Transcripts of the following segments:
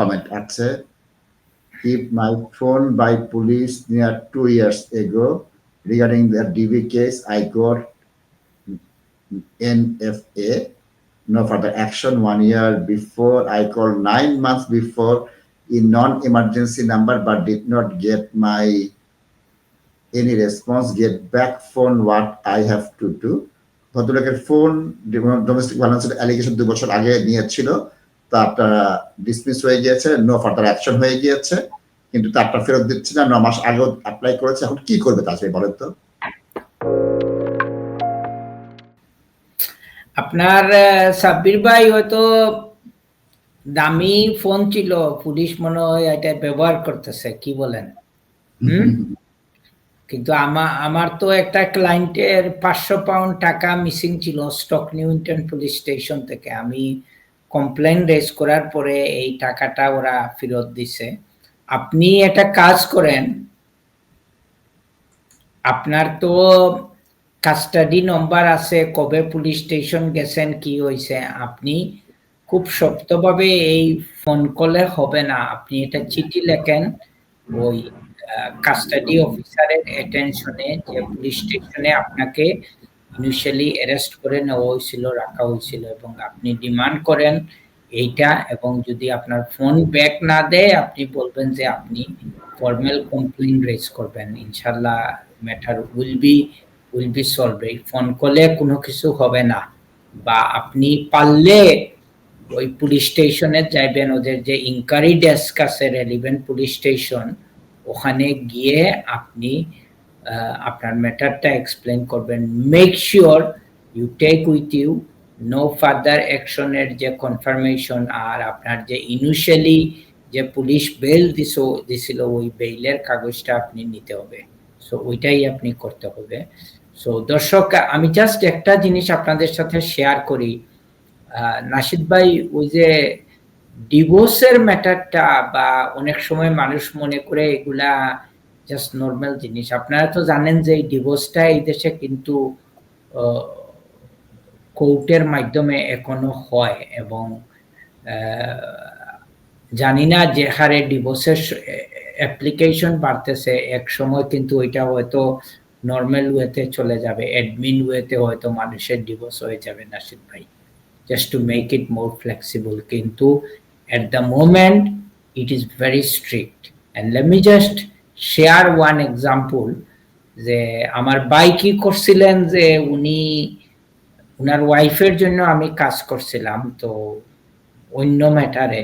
comment আছে keep my phone by police near two years ago regarding the DV case I got NFA no further action one year before I called nine months before in non-emergency number but did not get my any response get back phone what I have to do ভদ্রলোকের phone domestic ভায়োলেন্সের allegation দু বছর আগে নিয়েছিল তারটা dismiss হয়ে গিয়েছে no further action হয়ে গিয়েছে, কিন্তু তারটা ফেরত দিচ্ছে না, ন মাস আগেও অ্যাপ্লাই করেছে, এখন কি করবে তাছাড়া বলেন তো আপনার সাব্বির ভাই হয়তো দামি ফোন ছিল, পুলিশ মনে হয় এটা ব্যবহার করতেছে, কি বলেন? কিন্তু আমার আমার তো একটা ক্লায়েন্টের পাঁচশো পাউন্ড টাকা মিসিং ছিল স্টক নিউটন পুলিশ স্টেশন থেকে, আমি কমপ্লেন রেজ করার পরে এই টাকাটা ওরা ফেরত দিছে। আপনি একটা কাজ করেন। আপনার তো কাস্টাডি নম্বর আছে, কবে পুলিশ স্টেশন গেছেন, কি হয়েছে আপনি খুব শক্তভাবে এই ফোন কলে হবে না। আপনি এটা চিঠি লেখেন ওই কাস্টাডি অফিসারের অ্যাটেনশনে যে পুলিশ স্টেশনে আপনাকে ইনিশিয়ালি অ্যারেস্ট করে নেওয়া হয়েছিল, রাখা হয়েছিল এবং আপনি ডিমান্ড করেন এইটা এবং যদি আপনার ফোন ব্যাক না দেয়, আপনি বলবেন যে আপনি ফর্মাল কমপ্লেন রেজ করবেন। ইনশাল্লাহ matter will be will be solve এই ফোন কলে কোনো কিছু হবে না। বা আপনি পারলে ওই পুলিশ স্টেশনে যাইবেন, ওদের যে ইনকোয়ারি ডেস্ক আছে রেলিভেন্ট পুলিশ স্টেশন ওখানে গিয়ে আপনি আপনার ম্যাটারটা এক্সপ্লেন করবেন। Make sure you take with you no further অ্যাকশনের যে কনফার্মেশন আর আপনার যে ইনিশিয়ালি যে পুলিশ বেল দিছ, দিছিল ওই বেইলের কাগজটা আপনি নিতে হবে। সো ওইটাই আপনি করতে হবে। সো দর্শক, আমি জাস্ট একটা জিনিস আপনাদের সাথে শেয়ার করি। নাসিদ ভাই, ওই যে ডিভোর্সের ম্যাটারটা বা অনেক সময় মানুষ মনে করে এগুলা জাস্ট নর্মাল জিনিস। আপনারা তো জানেন যে এই ডিভোর্সটা এই দেশে কিন্তু কোর্টের মাধ্যমে এখনও হয় এবং জানি না যে হারে ডিভোর্সের অ্যাপ্লিকেশন বাড়তেছে। এক সময় কিন্তু ওইটা হয়তো নর্মাল ওয়েতে চলে যাবে। অ্যাডমিন ওয়েতে হয়তো মানুষের ডিভোর্স হয়ে যাবে নাসিদ ভাই। Just to make it more flexible কিন্তু at the moment it is very strict And let me just share one example যে আমার ভাই কি করছিলেন যে উনি, উনার ওয়াইফের জন্য আমি কাজ করছিলাম তো অন্য ম্যাটারে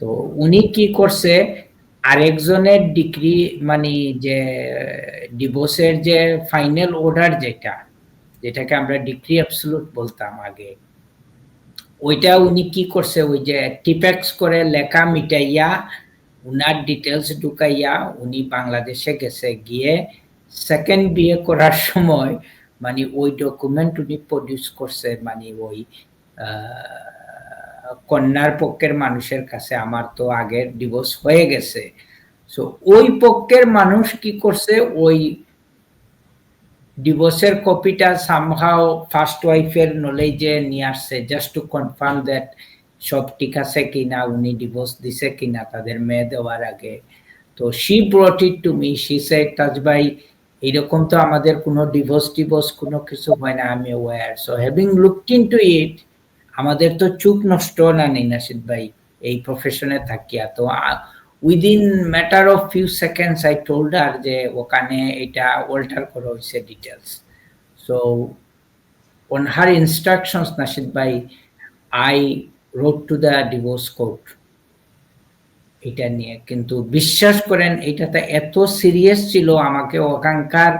তো উনি কি করছে, আরেকজনের ডিগ্রি মানে যে ডিভোর্সের যে ফাইনাল অর্ডার যেটা, যেটাকে আমরা ডিগ্রি অ্যাবসলুট বলতাম আগে, ওইটা উনি কি করছে, ওই যে টিপেক্স করে লেখা মিটাইয়া উনার ডিটেলস ঢুকাইয়া উনি বাংলাদেশে গেছে, গিয়ে সেকেন্ড বিয়ে করার সময় মানে ওই ডকুমেন্ট উনি প্রডিউস করছে মানে ওই কন্যার পক্ষের মানুষের কাছে। আমার তো আগের ডিভোর্স হয়ে গেছে। সো ওই পক্ষের মানুষ কি করছে? ওই ডিভোর্সের কপিটা সামহাও ফার্স্ট ওয়াইফের নলেজে নিয়ে আসছে জাস্ট টু কনফার্ম দ্যাট সব ঠিক আছে কিনা উনি ডিভোর্স দিছে কিনা তাদের মেয়ে দেওয়ার আগে। তো she brought it to me she said Taj ভাই এরকম তো আমাদের কোনো ডিভোর্স ডিভোর্স কোনো কিছু হয় না আমি were so having looked in to it আমাদের তো চুপ নষ্ট না নেই নাসিদ ভাই এই প্রফেশনে থাকিয়া। তো within matter of few seconds I told আর যে ওখানে এটা অল্টার করা হয়েছে details so on her instructions, Nashid ভাই I wrote to the divorce court. এটা নিয়ে কিন্তু বিশ্বাস করেন, এটাতে এত সিরিয়াস ছিল আমাকে ওখানকার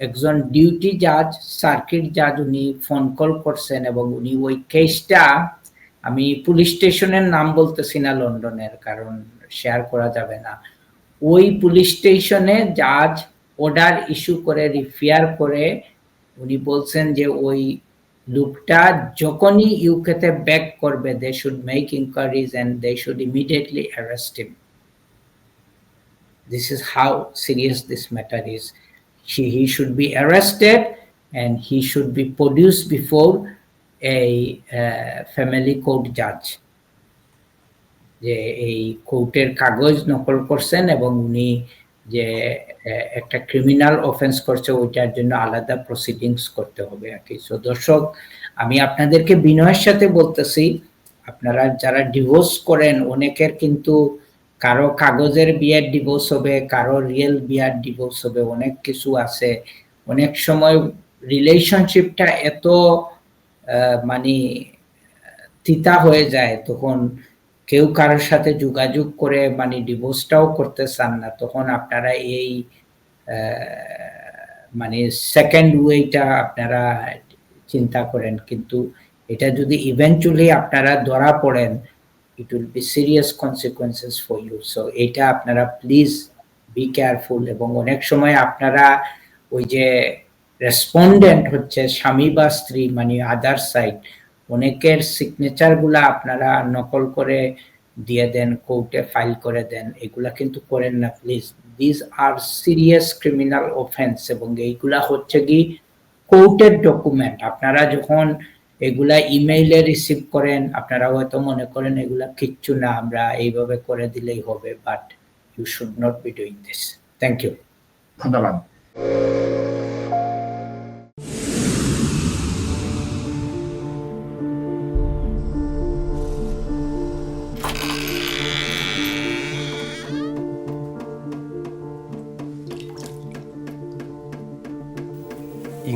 একজন ডিউটি জাজ সার্কিট জাজ উনি ফোন কল করছেন এবং উনি ওই কেসটা আমি পুলিশ স্টেশনের নাম বলতেছি না, লন্ডনের, কারণ শেয়ার করা যাবে না ওই পুলিশ স্টেশনে জাজ অর্ডার ইস্যু করে রিফেয়ার করে উনি বলছেন যে ওই লোকটা যখনই ইউকেতে ব্যাক করবে they should make inquiries and they should immediately arrest him this is how serious this matter is he, he should be arrested and he should be produced before a uh, family court judge যে এই কোর্টের কাগজ নকল করছেন এবং উনি যে একটা ক্রিমিনাল অফেন্স করছে, ওইটার জন্য আলাদা প্রসিডিংস করতে হবে আর কি। সো দর্শক, আমি আপনাদেরকে বিনয়ের সাথে বলতেছি, আপনারা যারা ডিভোর্স করেন, অনেকের কিন্তু কারও কাগজের বিয়ের ডিভোর্স হবে, কারও রিয়েল বিয়ার ডিভোর্স হবে, অনেক কিছু আছে। অনেক সময় রিলেশনশিপটা এত মানে তিতা হয়ে যায়, তখন কেউ কারোর সাথে যোগাযোগ করে মানে ডিভোর্সটাও করতে চান না, তখন আপনারা এই মানে সেকেন্ড ওয়েটা আপনারা চিন্তা করেন। কিন্তু এটা যদি ইভেন্চুয়ালি আপনারা ধরা পড়েন it will be serious consequences for you so এটা আপনারা প্লিজ বি কেয়ারফুল এবং অনেক সময় আপনারা ওই যে রেসপন্ডেন্ট হচ্ছে স্বামী বা স্ত্রী মানে আদার সাইড অনেকের সিগনেচারগুলা আপনারা নকল করে দিয়ে দেন, কোর্টে ফাইল করে দেন, এগুলা কিন্তু করেন না please this are serious criminal offence এবং এইগুলা হচ্ছে কি কোর্টের ডকুমেন্ট আপনারা যখন এগুলা ইমেইলে রিসিভ করেন, আপনারা হয়তো মনে করেন এগুলা কিচ্ছু না, আমরা এইভাবে করে দিলেই হবে but you should not be doing this thank you ধন্যবাদ।